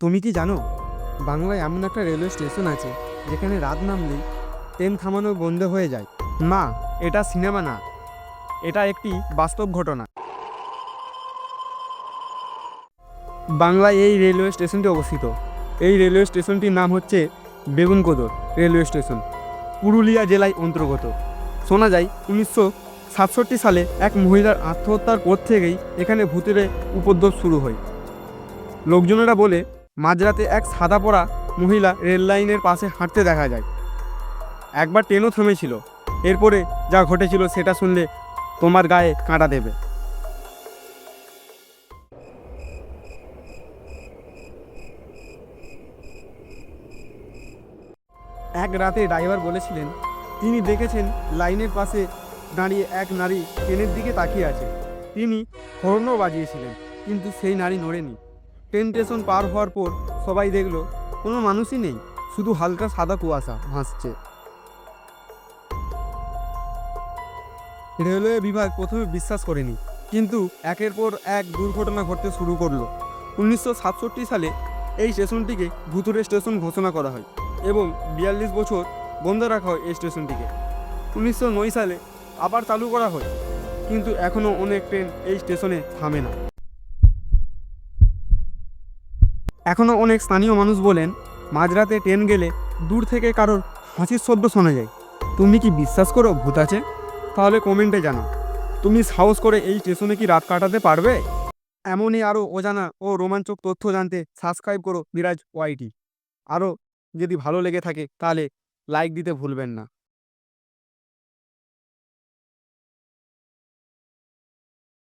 তুমি কি জানো, বাংলায় এমন একটা রেলওয়ে স্টেশন আছে, যেখানে রাত নামলেই ট্রেন থামানো বন্ধ হয়ে যায়। না, এটা সিনেমা না, এটা একটি বাস্তব ঘটনা। বাংলায় এই রেলওয়ে স্টেশনটি অবস্থিত। এই রেলওয়ে স্টেশনটির নাম হচ্ছে বেগুনকোদর রেলওয়ে স্টেশন, পুরুলিয়া জেলায় অন্তর্গত। শোনা যায়, উনিশশো সাতষট্টি সালে এক মহিলার আত্মহত্যার পর থেকেই এখানে ভূতের উপদ্রব শুরু হয়। লোকজনেরা বলে মাঝরাতে এক সাদা পরা মহিলা রেল লাইনের পাশে হাঁটতে দেখা যায়। একবার ট্রেনও থেমেছিল। এরপরে যা ঘটেছিল সেটা শুনলে তোমার গায়ে কাঁটা দেবে। এক রাতে ড্রাইভার বলেছিলেন, তিনি দেখেছেন লাইনের পাশে দাঁড়িয়ে এক নারী ট্রেনের দিকে তাকিয়ে আছে। তিনি হর্নও বাজিয়েছিলেন, কিন্তু সেই নারী নড়েনি। ট্রেন স্টেশন পার হওয়ার পর সবাই দেখল, কোনো মানুষই নেই, শুধু হালকা সাদা কুয়াশা ভাসছে। রেলওয়ে বিভাগ প্রথমে বিশ্বাস করেনি, কিন্তু একের পর এক দুর্ঘটনা ঘটতে শুরু করল। উনিশশো সাতষট্টি সালে এই স্টেশনটিকে ভুতুরে স্টেশন ঘোষণা করা হয় এবং বিয়াল্লিশ বছর বন্ধ রাখা হয় এই স্টেশনটিকে। উনিশশো নয় সালে আবার চালু করা হয়, কিন্তু এখনও অনেক ট্রেন এই স্টেশনে থামে না। এখনও অনেক স্থানীয় মানুষ বলেন, মাঝরাতে ট্রেন গেলে দূর থেকে কারোর হাসির শব্দ শোনা যায়। তুমি কি বিশ্বাস করো ভূত আছে? তাহলে কমেন্টে জানাও। তুমি সাহস করে এই স্টেশনে কি রাত কাটাতে পারবে? এমনই আরও অজানা ও রোমাঞ্চক তথ্য জানতে সাবস্ক্রাইব করো মিরাজ ওয়াইটি আরও যদি ভালো লেগে থাকে, তাহলে লাইক দিতে ভুলবেন না।